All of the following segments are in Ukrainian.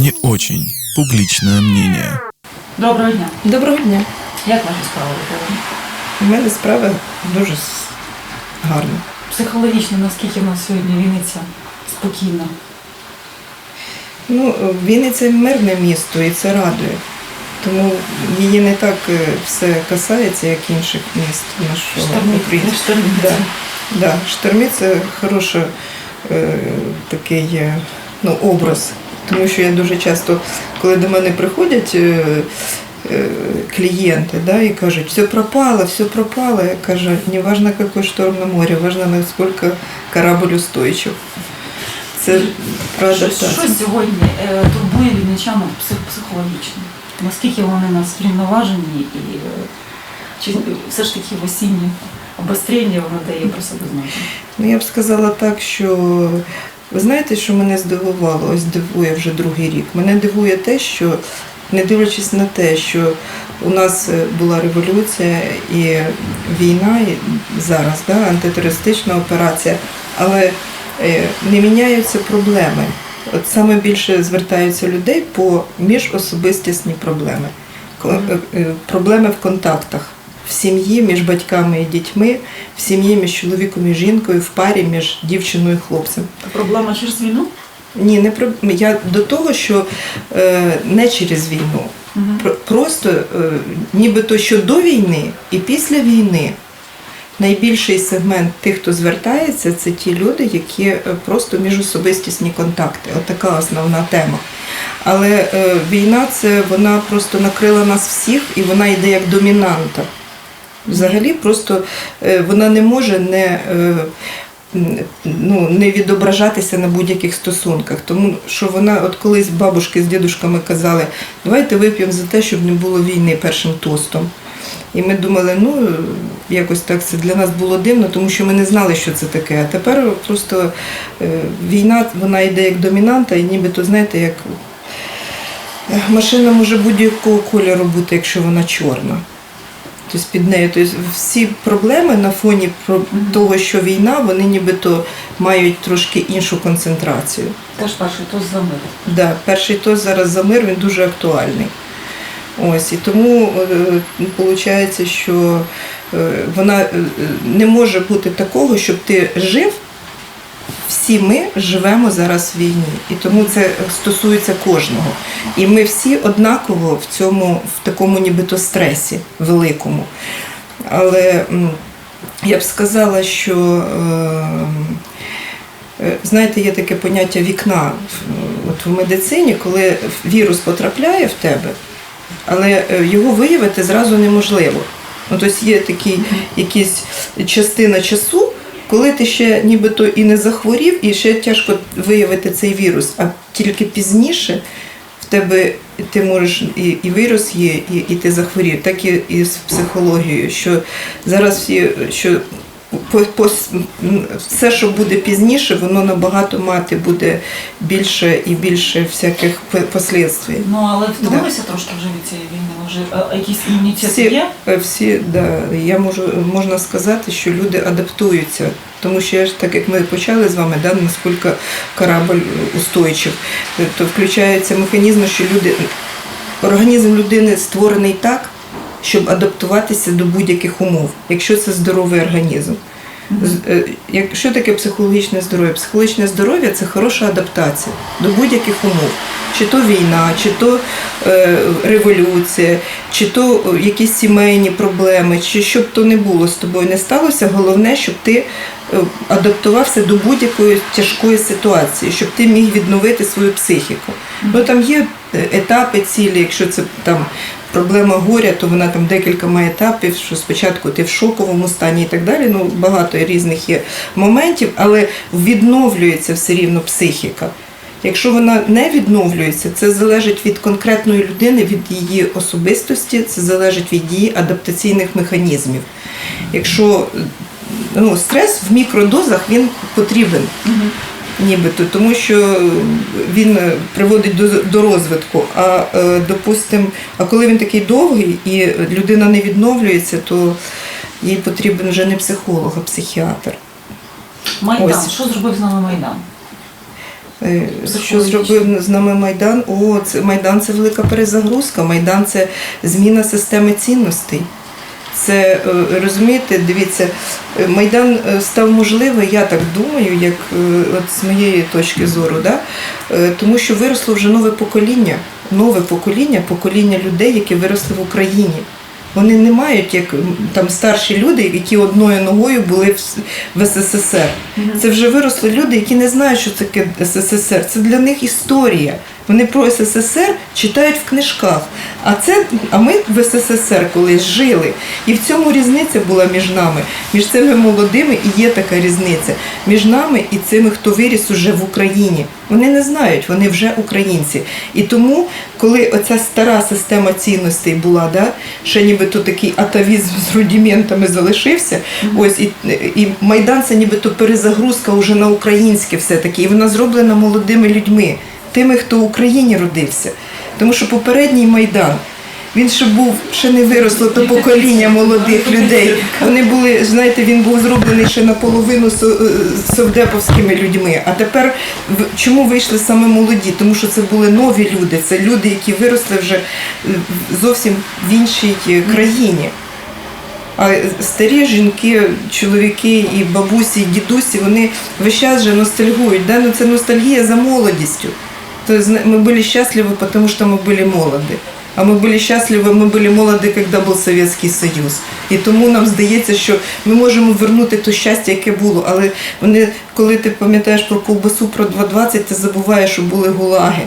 Не очень. Публичное мнение. Доброго дня. Доброго дня. Як ваші справи? У мене справа дуже гарна. Психологічно, наскільки в нас сьогодні Вінниця спокійна? Ну, Вінниця мирне місто і це радує. Тому її не так е, все касається, як інших міст нашого України. Да, да. Штормі це хороший е, такий е, ну, образ. Тому що я дуже часто, коли до мене приходять е, е, клієнти да, і кажуть, все пропало, все пропало. Я кажу, не важно, який шторм на морі, важно, наскільки корабль устойчив. Це правда. Що, що сьогодні е, турбує вінничанам психологічно? Наскільки вони нас врівноважені і чи все ж таки в осіннє обострення воно дає про себе знати? Ну, я б сказала так, що ви знаєте, що мене здивувало, ось дивує вже другий рік. Мене дивує те, що не дивлячись на те, що у нас е, була революція і війна і зараз, да, антитерористична операція, але е, не міняються проблеми. От саме більше звертаються людей по міжособистісні проблеми. Е, Проблеми в контактах в сім'ї між батьками і дітьми, в сім'ї між чоловіком і жінкою, в парі між дівчиною і хлопцем. А Проблема через війну? Ні, не про я до того, що е, не через війну. Про- Просто е, нібито що до війни і після війни найбільший сегмент тих, хто звертається, це ті люди, які е, просто міжособистісні контакти. От така основна тема. Але е, війна це вона просто накрила нас всіх і вона йде як домінанта. Взагалі, просто е, вона не може не. е, Ну, не відображатися на будь-яких стосунках, тому що вона, от колись бабушки з дідушками казали, давайте вип'ємо за те, щоб не було війни першим тостом. І ми думали, ну якось так це для нас було дивно, тому що ми не знали, що це таке. А тепер просто е, війна вона йде як домінанта, і нібито, знаєте, як машина може будь-якого кольору бути, якщо вона чорна. Тобто під нею. Тобто всі проблеми на фоні того, що війна, вони нібито мають трошки іншу концентрацію. Теж перший то за мир. Да, перший тост зараз за мир, він дуже актуальний. Ось, і тому виходить, що е, вона е, не може бути такого, щоб ти жив. Всі ми живемо зараз в війні, і тому це стосується кожного. І ми всі однаково в цьому, в такому нібито стресі великому. Але я б сказала, що е, е, знаєте, є таке поняття вікна от в медицині, коли вірус потрапляє в тебе, але е, його виявити зразу неможливо. Ну, тобто є такий якась частина часу, коли ти ще нібито і не захворів, і ще тяжко виявити цей вірус, а тільки пізніше в тебе ти можеш і, і вірус є, і, і ти захворів, так і, і з психологією, що зараз всі, що по, по, все, що буде пізніше, воно набагато мати буде більше і більше всяких по- послідствий. Ну але втомилися трошки вже від цієї війни. Вже е, якийсь імунітет Всі, є? е, всі да, я можу можна сказати, що люди адаптуються. Тому що я ж так як ми почали з вами, да, наскільки корабль устойчив, то включаються механізми, що люди організм людини створений так, щоб адаптуватися до будь-яких умов, якщо це здоровий організм. Е, Що таке психологічне здоров'я? Психологічне здоров'я це хороша адаптація до будь-яких умов. Чи то війна, чи то е, революція, чи то е, якісь сімейні проблеми, чи щоб то не було з тобою не сталося. Головне, щоб ти адаптувався до будь-якої тяжкої ситуації, щоб ти міг відновити свою психіку. Ну там є етапи цілі, якщо це там проблема горя, то вона там декілька має етапів, що спочатку ти в шоковому стані і так далі. Ну багато різних є моментів, але відновлюється все рівно психіка. Якщо вона не відновлюється, це залежить від конкретної людини, від її особистості, це залежить від її адаптаційних механізмів. Якщо ну, стрес в мікродозах він потрібен нібито, тому що він е, приводить до, до розвитку. А е, допустим, а коли він такий довгий і людина не відновлюється, то їй потрібен вже не психолог, а психіатр. Майдан. Ось. Що зробив з нами Майдан? Е, Що зробив з нами Майдан? О, це Майдан це велика перезагрузка. Майдан це зміна системи цінностей. Це е, розумієте, дивіться, е, Майдан е, став можливий, я так думаю, як от з моєї точки зору, да? Тому що виросло вже нове покоління, нове покоління, покоління людей, які виросли в Україні. Вони не мають як там старші люди, які одною ногою були в СССР. Це вже виросли люди, які не знають, що таке СССР. Це для них історія. Вони про СССР читають в книжках. А це, а ми в СССР колись жили. І в цьому різниця була між нами, між цими молодими, і є така різниця між нами і цими, хто виріс уже в Україні. Вони не знають, вони вже українці. І тому, коли оця стара система цінностей була, да, ще нібито такий атавізм з рудіментами залишився. Ось і, і Майдан це нібито перезагрузка вже на українське все-таки. І вона зроблена молодими людьми, тими, хто в Україні родився. Тому що попередній Майдан. Він ще був, ще не виросло то покоління молодих людей. Вони були, знаєте, він був зроблений ще наполовину е, совдеповськими людьми. А тепер чому вийшли саме молоді? Тому що це були нові люди, це люди, які виросли вже е, зовсім в іншій е, країні. А старі жінки, чоловіки і бабусі, і дідусі, вони весь час же ностальгують. Да? Ну, це ностальгія за молодістю То зна- мы были счастливы, потому что мы были молоді. А ми були щасливі, ми були молоді, коли був Совєтський Союз. І тому нам здається, що ми можемо вернути то щастя, яке було. Але вони, коли ти пам'ятаєш про ковбасу про 2.20, ти забуваєш, що були гулаги.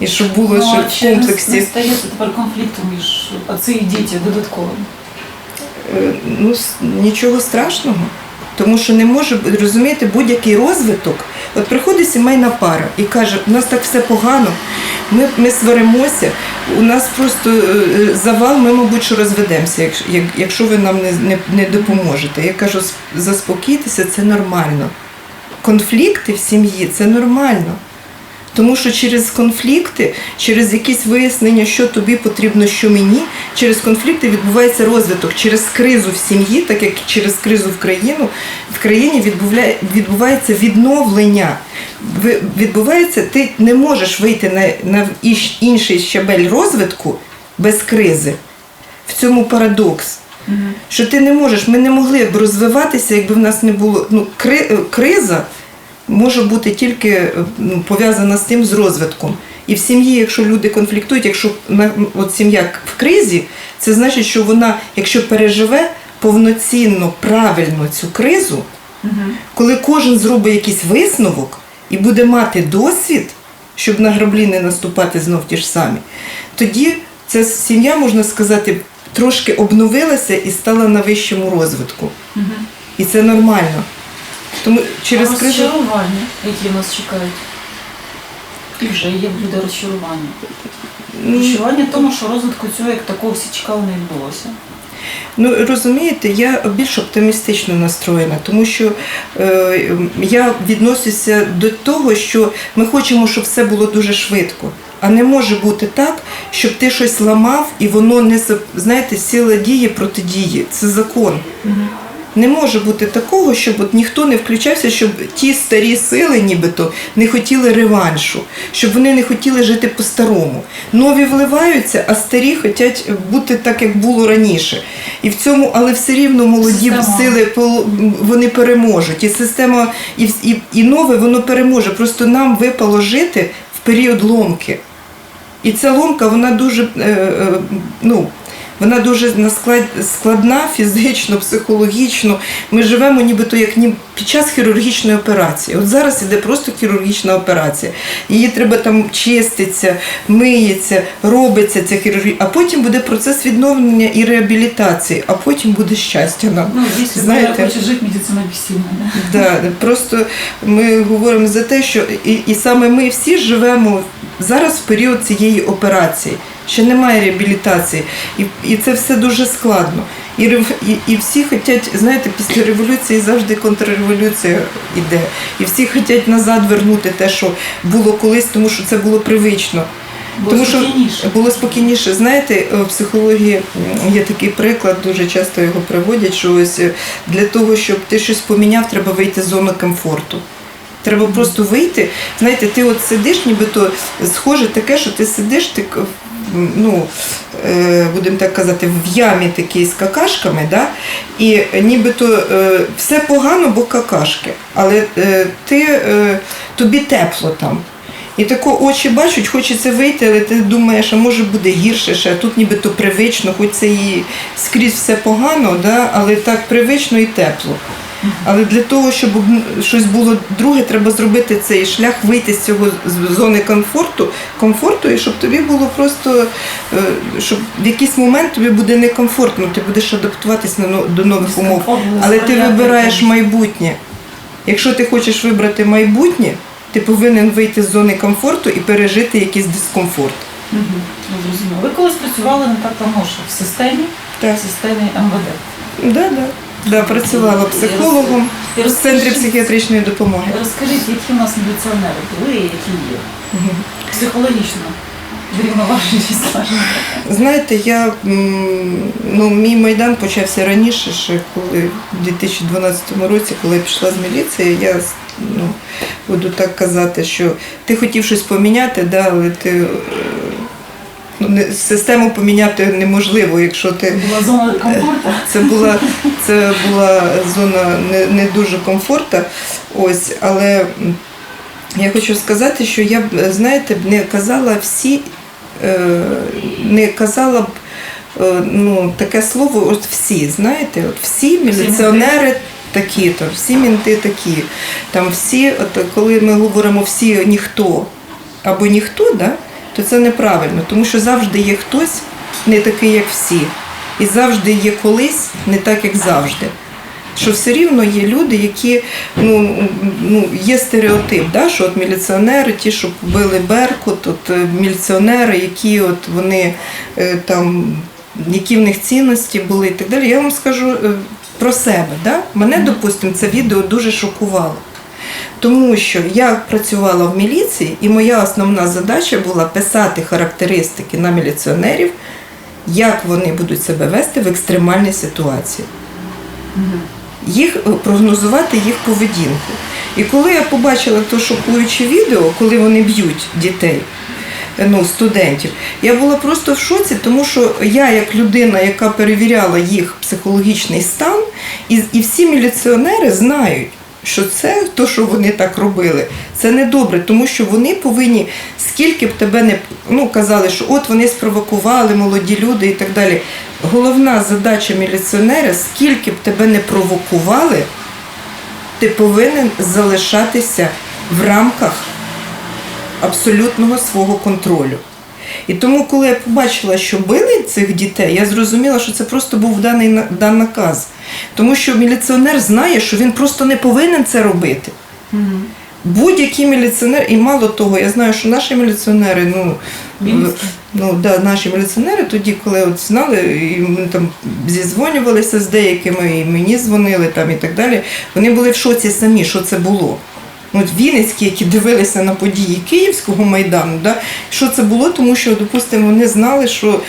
І що було Ну, а ще чи в комплексі. не стається тепер конфлікту між отці і діти додатковим? Е, ну, с- нічого страшного. Тому що не може бу- розумієте, будь-який розвиток. От приходить сімейна пара і каже, у нас так все погано, ми, ми сваримося, у нас просто е, завал, ми, мабуть, що розведемося, якщо, ви нам не, не, не допоможете. Я кажу, «С- заспокійтеся, це нормально. Конфлікти в сім'ї це нормально. Тому що через конфлікти, через якісь вияснення, що тобі потрібно, що мені, через конфлікти відбувається розвиток. Через кризу в сім'ї, так як через кризу в країну, в країні відбувається відновлення. Відбувається, ти не можеш вийти на, на інший щабель розвитку без кризи. В цьому парадокс. Що ти не можеш, ми не могли б розвиватися, якби в нас не було. Ну, кри, е, криза може бути тільки е, ну, пов'язана з тим з розвитком. І в сім'ї, якщо люди конфліктують, якщо от сім'я в кризі, це значить, що вона, якщо переживе повноцінно, правильно цю кризу, коли кожен зробить якийсь висновок і буде мати досвід, щоб на граблі не наступати знов ті ж самі, тоді ця сім'я, можна сказати, трошки обновилася і стала на вищому розвитку. І це нормально. Тому через а кризу. розчарування, які нас чекають. І вже є люди розчарування. Ну, Розчарування в тому, що розвитку цього як такого всі чекали не відбулося. Ну розумієте, я більш оптимістично настроєна, тому що е, я відносюся до того, що ми хочемо, щоб все було дуже швидко. А не може бути так, щоб ти щось ламав і воно не знаєте, сила дії проти дії. Це закон. Не може бути такого, щоб от ніхто не включався, щоб ті старі сили, нібито, не хотіли реваншу, щоб вони не хотіли жити по-старому. Нові вливаються, а старі хочуть бути так, як було раніше. І в цьому, але все рівно молоді Система. сили вони переможуть. І система, і, і, і нове воно переможе. Просто нам випало жити в період ломки. І ця ломка, вона дуже, е, е, ну, вона дуже складна фізично, психологічно. Ми живемо нібито як ні під час хірургічної операції. От зараз іде просто хірургічна операція. Її треба там чиститься, миється, робиться ця хірургія, а потім буде процес відновлення і реабілітації, а потім буде щастя нам. Ну, якщо Знаєте, хоче жити медицина безсильна. Да? Да, просто ми говоримо за те, що і, і саме ми всі живемо зараз в період цієї операції. Ще немає реабілітації, і, і це все дуже складно. І, і, і всі хочуть, знаєте, після революції завжди контрреволюція йде. І всі хочуть назад вернути те, що було колись, тому що це було привично. Було Тому що спокійніше. було спокійніше. Знаєте, е, в психології є такий приклад, дуже часто його приводять, що ось е, для того, щоб ти щось поміняв, треба вийти з зони комфорту. Треба просто вийти. Знаєте, ти от сидиш, нібито схоже таке, що ти сидиш, ти ну, е, будемо так казати, в ямі такій з какашками, да? і нібито е, все погано, бо какашки, але е, ти, тобі тепло там. І тако очі бачать, хочеться вийти, але ти думаєш, а може буде гірше ще, тут нібито привично, хоч це і скрізь все погано, да? але так привично і тепло. Але для того, щоб щось було друге, треба зробити цей шлях, вийти з цього з зони комфорту, комфорту, і щоб тобі було просто, е, щоб в якийсь момент тобі буде некомфортно, ти будеш адаптуватись на до нових умов. Але ти вибираєш майбутнє. Якщо ти хочеш вибрати майбутнє, ти повинен вийти з зони комфорту і пережити якийсь дискомфорт. Ну. Ви колись працювали так давно, в системі, Так. в системі МВД. Да, да. Да, працювала психологом в центрі психіатричної допомоги. Розкажіть, які в нас міліціонери були і які є? Психологічно. Знаєте, я ну, мій майдан почався раніше, ще коли в 2012 році, коли я пішла з міліції, я ну, буду так казати, що ти хотів щось поміняти, да, але ти ну, систему поміняти неможливо, якщо ти Була зона комфорту. це була, це була зона не, не дуже комфорту. Ось, але я хочу сказати, що я б, знаєте, не казала всі, е, не казала б е, ну, таке слово, от всі, знаєте, от всі міліціонери. Такі там, всі мінти такі. Там всі, от коли ми говоримо всі ніхто або ніхто, да, то це неправильно, тому що завжди є хтось не такий, як всі. І завжди є колись не так, як завжди. Що все рівно є люди, які ну, ну є стереотип, да, що от міліціонери, ті, що побили Беркут, от е, міліціонери, які от вони е, там, які в них цінності були і так далі. Я вам скажу е, про себе. Да? Мене, допустимо, це відео дуже шокувало. Тому що я працювала в міліції, і моя основна задача була писати характеристики на міліціонерів, як вони будуть себе вести в екстремальній ситуації їх е, прогнозувати їх поведінку. І коли я побачила то шокуюче відео, коли вони б'ють дітей, ну, студентів, я була просто в шоці, тому що я, як людина, яка перевіряла їх психологічний стан, і, і всі міліціонери знають. Що це то, що вони так робили, це не добре, тому що вони повинні, скільки б тебе не ну казали, що от вони спровокували молоді люди і так далі. Головна задача міліціонера, скільки б тебе не провокували, ти повинен залишатися в рамках абсолютного свого контролю. І тому, коли я побачила, що били цих дітей, я зрозуміла, що це просто був даний дан наказ. Тому що міліціонер знає, що він просто не повинен це робити. Будь-який міліціонер, і мало того, я знаю, що наші міліціонери, ну, Вінницькі? ну да, наші міліціонери тоді, коли от знали, і ми там зізвонювалися з деякими, і мені дзвонили там і так далі. Вони були в шоці самі, що це було. Ну, От Вінницькі, які дивилися на події Київського майдану, да, що це було, тому що, допустимо, вони знали, що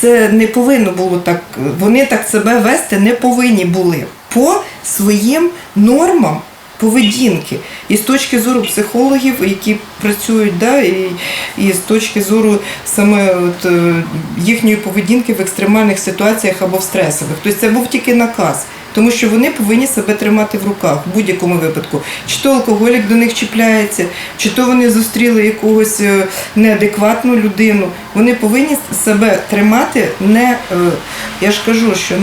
це не повинно було так, вони так себе вести не повинні були по своїм нормам поведінки. І з точки зору психологів, які працюють, да, і, і з точки зору саме от, е, їхньої поведінки в екстремальних ситуаціях або в стресових. Тобто це був тільки наказ. Тому що вони повинні себе тримати в руках в будь-якому випадку. Чи то алкоголік до них чіпляється, чи то вони зустріли якогось е, неадекватну людину. Вони повинні себе тримати не е, я ж кажу, що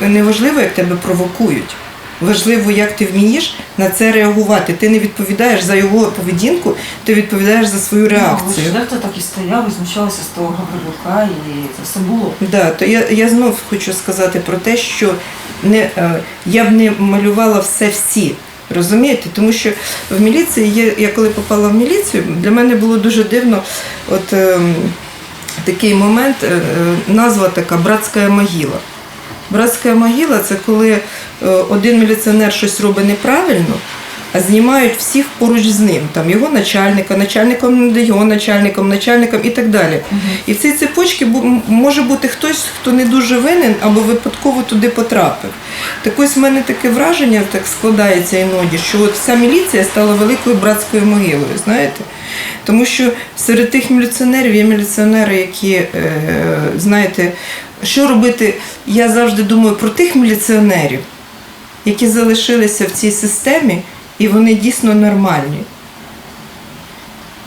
не, важливо, як тебе провокують. Важливо, як ти вмієш на це реагувати. Ти не відповідаєш за його поведінку, ти відповідаєш за свою Ну, реакцію. ж дехто так і стояв, і знущалися з того Гаврилюка, і це все було. Да, то я, я знов хочу сказати про те, що не, е, я б не малювала все всі. Розумієте? Тому що в міліції є, я коли попала в міліцію, для мене було дуже дивно от, ем, такий момент, е, е, назва така братська могила. Братська могила це коли е, один міліціонер щось робить неправильно, а знімають всіх поруч з ним, там його начальника, начальником над його начальником, начальником і так далі. І в цій цепочці може бути хтось, хто не дуже винен або випадково туди потрапив. Так ось в мене таке враження так складається іноді, що от вся міліція стала великою братською могилою, знаєте? Тому що серед тих міліціонерів є міліціонери, які, е, знаєте, що робити, я завжди думаю про тих міліціонерів, які залишилися в цій системі, і вони дійсно нормальні.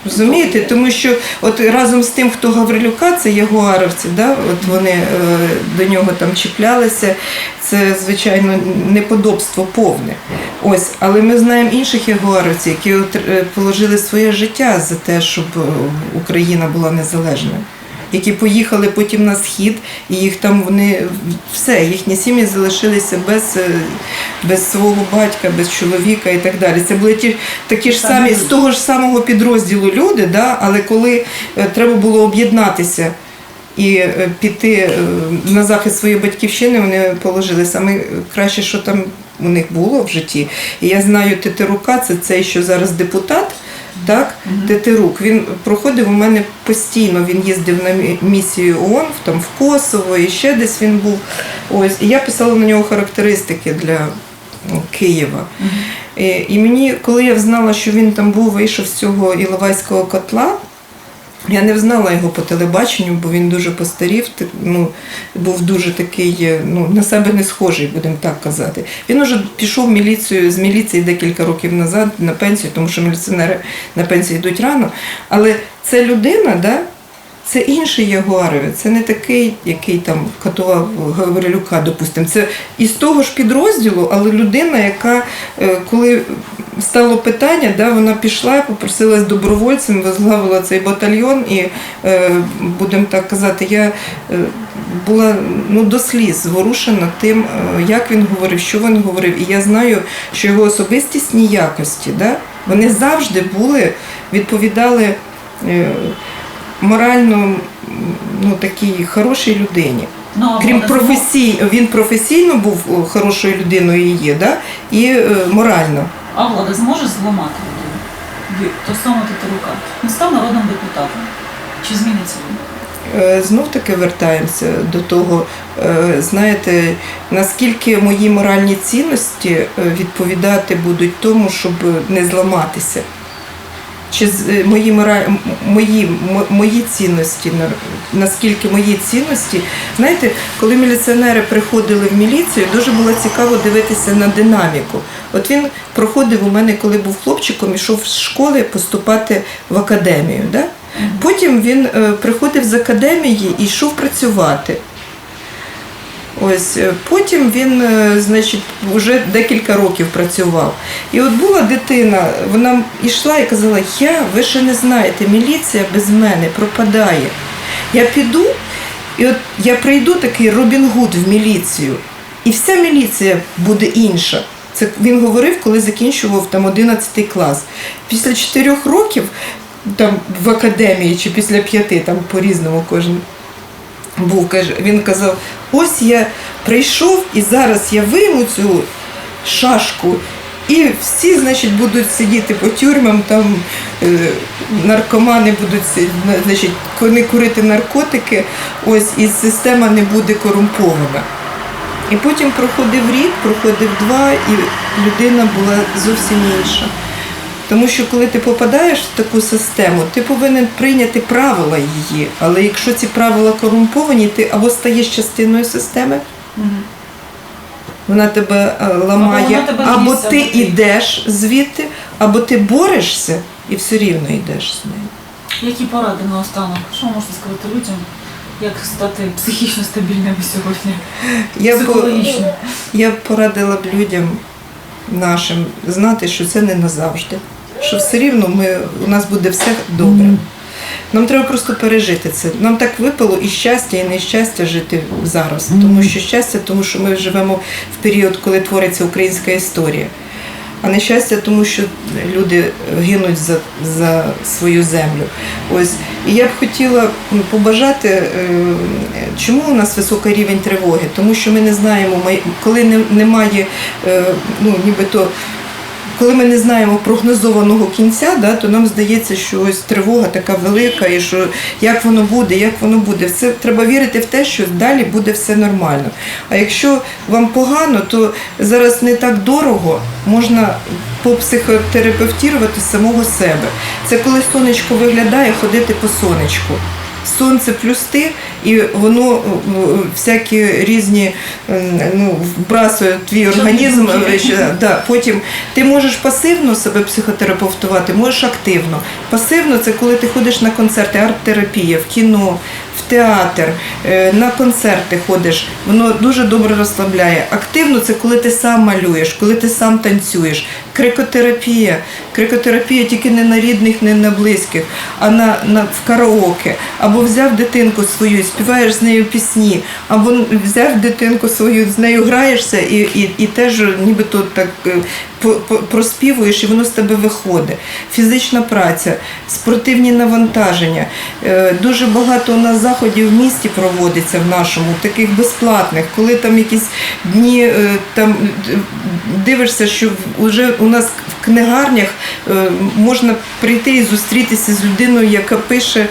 Розумієте? Тому що от разом з тим, хто Гаврилюка, це ягуаровці, да? от вони е, до нього там чіплялися, це, звичайно, неподобство повне. Ось, але ми знаємо інших ягуаровців, які е, положили своє життя за те, щоб е, Україна була незалежною. Які поїхали потім на схід, і їх там вони все, їхні сім'ї залишилися без, е, без свого батька, без чоловіка і так далі. Це були ті такі ж Самі з того ж самого підрозділу люди, да? але коли е, треба було об'єднатися і е, піти на захист своєї батьківщини, вони положили саме краще, що там у них було в житті. І я знаю Тетерука, це цей, що зараз депутат. Так, Тетерук, він проходив у мене постійно. Він їздив на мі- місію ООН, в- там в Косово і ще десь він був. Ось і я писала на нього характеристики для ну, Києва. І, і мені, коли я взнала, що він там був, вийшов з цього Іловайського котла. Я не взнала його по телебаченню, бо він дуже постарів, ну, був дуже такий, е, ну, на себе не схожий, будемо так казати. Він уже пішов в міліцію з міліції декілька років назад на пенсію, тому що міліціонери на пенсію йдуть рано. Але це людина, да, це інший Ягуаровець, це не такий, який там катував Гаврилюка, допустимо. Це із того ж підрозділу, але людина, яка, е, коли стало питання, да, вона пішла, попросилась добровольцем, возглавила цей батальйон, і, е, будемо так казати, я е, була ну, до сліз зворушена тим, як він говорив, що він говорив. І я знаю, що його особистісні якості, да, вони завжди були, відповідали. Е, Морально ну, такій хорошій людині. Ну, Крім професій, він професійно був хорошою людиною і є, да? і е, морально. А влада зможе зламати людину? То саме Тетерука. Він став народним депутатом. Чи зміниться він? Е, Знов таки вертаємося до того, е, знаєте, наскільки мої моральні цінності е, відповідати будуть тому, щоб не зламатися. Чи з- е, мої, мої, мої цінності, наскільки мої цінності, знаєте, коли міліціонери приходили в міліцію, дуже було цікаво дивитися на динаміку. От він проходив у мене, коли був хлопчиком, ішов з школи поступати в академію. Да? Потім він е, приходив з академії і йшов працювати. Ось е, потім він, е, значить, вже декілька років працював. І от була дитина, вона йшла і казала: Я, ви ще не знаєте, міліція без мене пропадає. Я піду, і от я прийду такий Робін Гуд в міліцію, і вся міліція буде інша. Це він говорив, коли закінчував там 11 клас. Після 4 років там в академії чи після п'яти, там по-різному кожен був, каже, він казав: ось я прийшов і зараз я вийму цю шашку. І всі, значить, будуть сидіти по тюрмам, там е, наркомани будуть значить, не курити наркотики, ось і система не буде корумпована. І потім проходив рік, проходив два, і людина була зовсім інша. Тому що коли ти попадаєш в таку систему, ти повинен прийняти правила її. Але якщо ці правила корумповані, ти або стаєш частиною системи, вона тебе е, ламає, вона тебе або ти йдеш звідти, або ти борешся і все рівно йдеш з нею. Які поради наостанок? Що ви можете сказати людям? Як стати психічно стабільними сьогодні? Я б, я б порадила б людям нашим знати, що це не назавжди. Що все рівно ми, у нас буде все добре. Нам треба просто пережити це. Нам так випало і щастя, і нещастя жити зараз. Тому що щастя, тому що ми живемо в період, коли твориться українська історія. А нещастя, тому що люди гинуть за, за свою землю. Ось і я б хотіла побажати, е, чому у нас високий рівень тривоги? Тому що ми не знаємо, коли немає, е, ну нібито коли ми не знаємо прогнозованого кінця, да, то нам здається, що ось тривога така велика, і що як воно буде, як воно буде. Все треба вірити в те, що далі буде все нормально. А якщо вам погано, то зараз не так дорого можна попсихотерапевтувати самого себе. Це коли сонечко виглядає, ходити по сонечку. Сонце плюс ти, і воно е, всякі різні е, ну, вбрасує твій організм. Е, Да, потім ти можеш пасивно себе психотерапевтувати, можеш активно. Пасивно це коли ти ходиш на концерти, арт-терапія, в кіно, в театр, е, на концерти ходиш. Воно дуже добре розслабляє. Активно це коли ти сам малюєш, коли ти сам танцюєш. Крикотерапія. Крикотерапія тільки не на рідних, не на близьких, а на, на в караоке. Або взяв дитинку свою, співаєш з нею пісні, або взяв дитинку свою, з нею граєшся і, і, і теж нібито так е, проспівуєш, і воно з тебе виходить. Фізична праця, спортивні навантаження. Е, Дуже багато у нас заходів в місті проводиться в нашому, таких безплатних, коли там якісь дні е, там е, дивишся, що вже у нас в книгарнях е, можна прийти і зустрітися з людиною, яка пише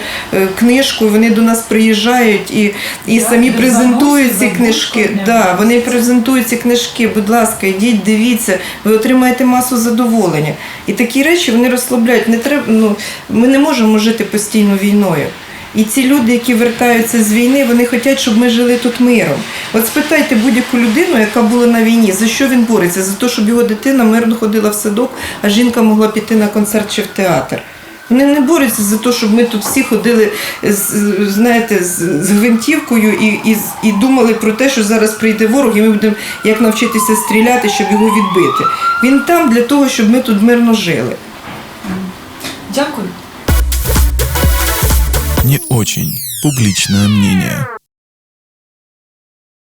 книжку, вони до нас приїжджають і, і самі презентують ці книжки. Да, вони презентують ці книжки, будь ласка, йдіть, дивіться, ви отримаєте масу задоволення. І такі речі вони розслабляють. Не треба, ну, ми не можемо жити постійно війною. І ці люди, які вертаються з війни, вони хочуть, щоб ми жили тут миром. От спитайте будь-яку людину, яка була на війні, за що він бореться? За те, щоб його дитина мирно ходила в садок, а жінка могла піти на концерт чи в театр. Вони не борються за те, щоб ми тут всі ходили з, знаєте, з, гвинтівкою і, і, і думали про те, що зараз прийде ворог, і ми будемо як навчитися стріляти, щоб його відбити. Він там для того, щоб ми тут мирно жили. Дякую. Не очень. Публичное мнение.